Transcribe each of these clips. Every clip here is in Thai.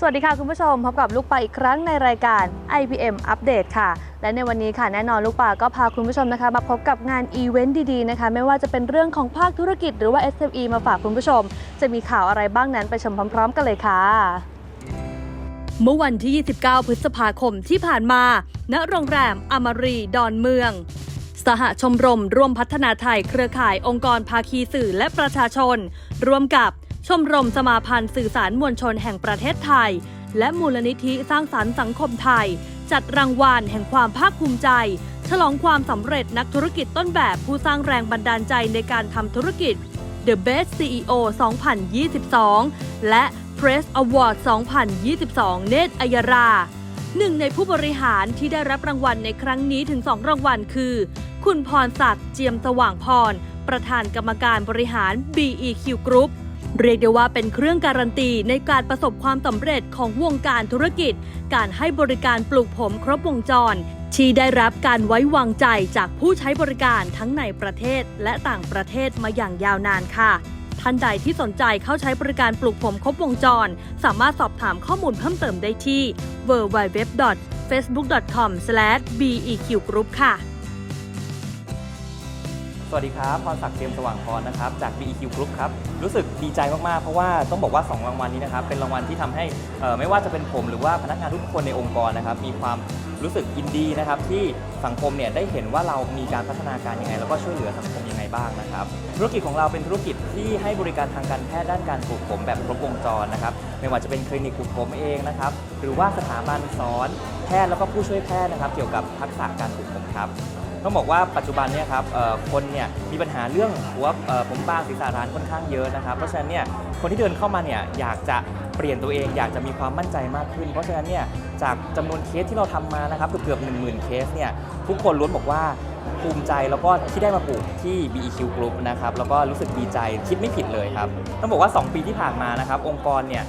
สวัสดีค่ะคุณผู้ชมพบกับลูกปลาอีกครั้งในรายการ IPM อัปเดตค่ะ และในวันนี้ค่ะแน่นอนลูกปลาก็พาคุณผู้ชมนะคะ มาพบกับงานอีเวนต์ดีๆนะคะ ไม่ว่าจะเป็นเรื่องของภาคธุรกิจหรือว่า SME มาฝากคุณผู้ชม จะมีข่าวอะไรบ้างนั้นไปชมพร้อมๆ กันเลยค่ะ เมื่อวันที่ 29 พฤษภาคมที่ผ่านมา ณโรงแรมอมรีดอนเมือง สหชมรมร่วมพัฒนาไทยเครือข่ายองค์กรภาคีสื่อและประชาชน ร่วมกับ ชมรมสมาพันธ์สื่อสารมวลชนแห่งประเทศไทย และมูลนิธิสร้างสรรค์สังคมไทย จัดรางวัลแห่งความภาคภูมิใจ ฉลองความสำเร็จนักธุรกิจต้นแบบผู้สร้างแรงบันดาลใจในการทำธุรกิจ The Best CEO 2022 และ Press Award 2022 เนตรอัยราหนึ่งในผู้บริหารที่ได้รับรางวัลในครั้งนี้ถึง 2 รางวัลคือ คุณพรศักดิ์เจียมสว่างพร ประธานกรรมการบริหาร BEQ Group เรียกได้ว่าเป็นเครื่องการันตีในการประสบความสำเร็จของวงการธุรกิจ การให้บริการปลูกผมครบวงจร ที่ได้รับการไว้วางใจจากผู้ใช้บริการทั้งในประเทศและต่างประเทศมาอย่างยาวนานค่ะ ท่านใดที่สนใจเข้าใช้บริการปลูกผมครบวงจร สามารถสอบถามข้อมูลเพิ่มเติมได้ที่ www.facebook.com/beqgroup ค่ะ สวัสดีครับ พรศักดิ์เตรียมสว่างพรนะครับ จาก BEQ Group ครับ รู้สึกดีใจมาก ๆ เพราะว่าต้องบอกว่า 2 รางวัลนี้นะครับ เป็นรางวัลที่ทำให้ไม่ว่าจะเป็นผมหรือว่าพนักงานทุกคนในองค์กรนะครับ มีความรู้สึกยินดีนะครับ ที่สังคมเนี่ยได้เห็นว่าเรามีการพัฒนาการยังไง แล้วก็ช่วยเหลือสังคมยังไงบ้างนะครับ ธุรกิจของเราเป็นธุรกิจที่ให้บริการทางการแพทย์ด้านการปลูกผมแบบครบวงจรนะครับ ไม่ว่าจะเป็นคลินิกปลูกผมเองนะครับ หรือว่าสถาบันสอนแพทย์แล้วก็ผู้ช่วยแพทย์นะครับ เกี่ยวกับทักษะการปลูกผมครับ ต้องบอกว่าปัจจุบันเนี่ยครับคนเนี่ยมีปัญหาเรื่องหัวผมบ้างศีรษะร้านค่อนข้างเยอะนะครับ เพราะฉะนั้นเนี่ยคนที่เดินเข้ามาเนี่ยอยากจะเปลี่ยนตัวเองอยากจะมีความมั่นใจมากขึ้น เพราะฉะนั้นเนี่ยจากจำนวนเคสที่เราทำมานะครับเกือบๆ1 0,000เคสเนี่ยทุกคนล้วนบอกว่า ภูมิใจแล้วก็ที่ได้มาปลูกที่ BEQ Group นะครับแล้วก็รู้สึกดีใจคิดไม่ผิดเลยครับต้องบอกว่า 2 ปีที่ผ่านมานะครับองค์กรเนี่ย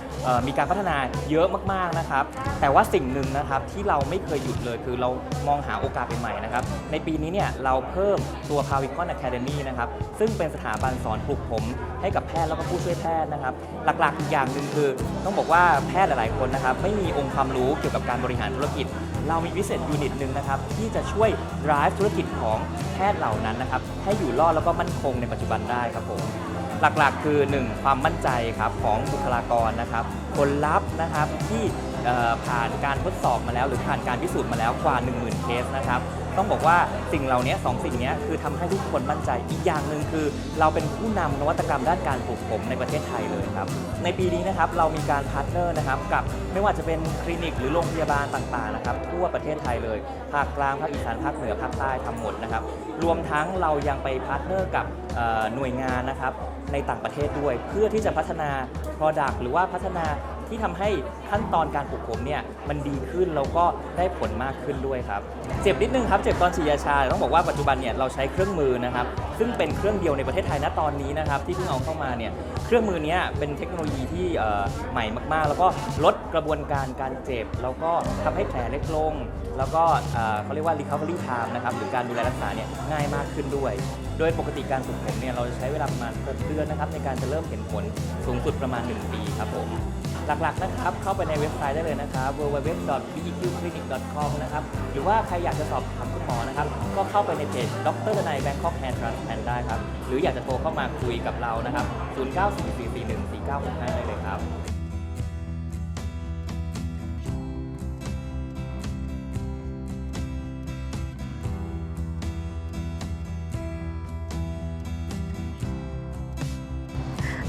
มีการพัฒนาเยอะมากๆนะครับแต่ว่าสิ่งหนึ่งนะครับที่เราไม่เคยหยุดเลย คือเรามองหาโอกาสใหม่ๆนะครับในปีนี้เนี่ยเราเพิ่มตัว p a v i c o n Academy นะครับซึ่งเป็นสถาบันสอนปลูกผม ให้กับแพทย์แล้วก็ผู้ช่วยแพทย์นะครับหลักๆอีกอย่างหนึ่งคือ ต้องบอกว่าแพทย์หลายๆคนนะครับไม่มีองค์ความรู้เกี่ยวกับการบริหารธุรกิจ เรามีวิเศษยูนิตหนึ่งนะครับที่จะช่วย drive ธุรกิจของแพทย์เหล่านั้นนะครับให้อยู่รอดแล้วก็มั่นคงในปัจจุบันได้ครับผมหลักๆ คือ 1. ความมั่นใจครับของบุคลากรนะครับผลลัพธ์นะครับที่ผ่านการทดสอบมาแล้ว หรือผ่านการพิสูจน์มาแล้วกว่า 10,000 เคสนะครับ ต้องบอกว่าสิ่งเหล่านี้สองสิ่งนี้คือทำให้ทุกคนมั่นใจอีกอย่างหนึ่งคือ เราเป็นผู้นำนวัตกรรมด้านการปลูกผมในประเทศไทยเลยครับ ในปีนี้นะครับเรามีการพาร์ทเนอร์นะครับกับไม่ว่าจะเป็นคลินิกหรือโรงพยาบาลต่างๆนะครับทั่วประเทศไทยเลยภาคกลางภาคอีสานภาคเหนือภาคใต้ทำหมดนะครับรวมทั้งเรายังไปพาร์ทเนอร์กับหน่วยงานนะครับในต่างประเทศด้วย เพื่อที่จะพัฒนา Product หรือว่าพัฒนา ที่ทำให้ขั้นตอนการปลูกผมเนี่ยมันดีขึ้นแล้วก็ได้ผลมากขึ้นด้วยครับ เจ็บนิดนึงครับ เจ็บตอนฉีดยาชาแต่ต้องบอกว่าปัจจุบันเนี่ยเราใช้เครื่องมือนะครับ ซึ่งเป็นเครื่องเดียวในประเทศไทยณตอนนี้นะครับที่เพิ่งเอาเข้ามาเนี่ยเครื่องมือนี้เป็นเทคโนโลยีที่ใหม่มาก ๆ แล้วก็ลดกระบวนการการเจ็บ แล้วก็ทำให้แผลเล็กลง แล้วก็เขาเรียกว่า recovery time นะครับหรือการดูแลรักษาเนี่ยง่ายมากขึ้นด้วยโดยปกติการปลูกผมเนี่ยเราจะใช้เวลาประมาณเดือนนะครับในการจะเริ่มเห็นผลสูงสุดประมาณ 1 ปีครับผม หลักๆนะครับ เข้าไปในเว็บไซต์ได้เลยนะครับ www.bqclinic.com นะครับ หรือว่าใครอยากจะสอบถามคุณหมอนะครับ ก็เข้าไปในเพจดรดนาย Bangkok Hair Transplant ได้ครับ หรืออยากจะโทรเข้ามาคุยกับเรานะครับ 0944414965ได้เลยครับ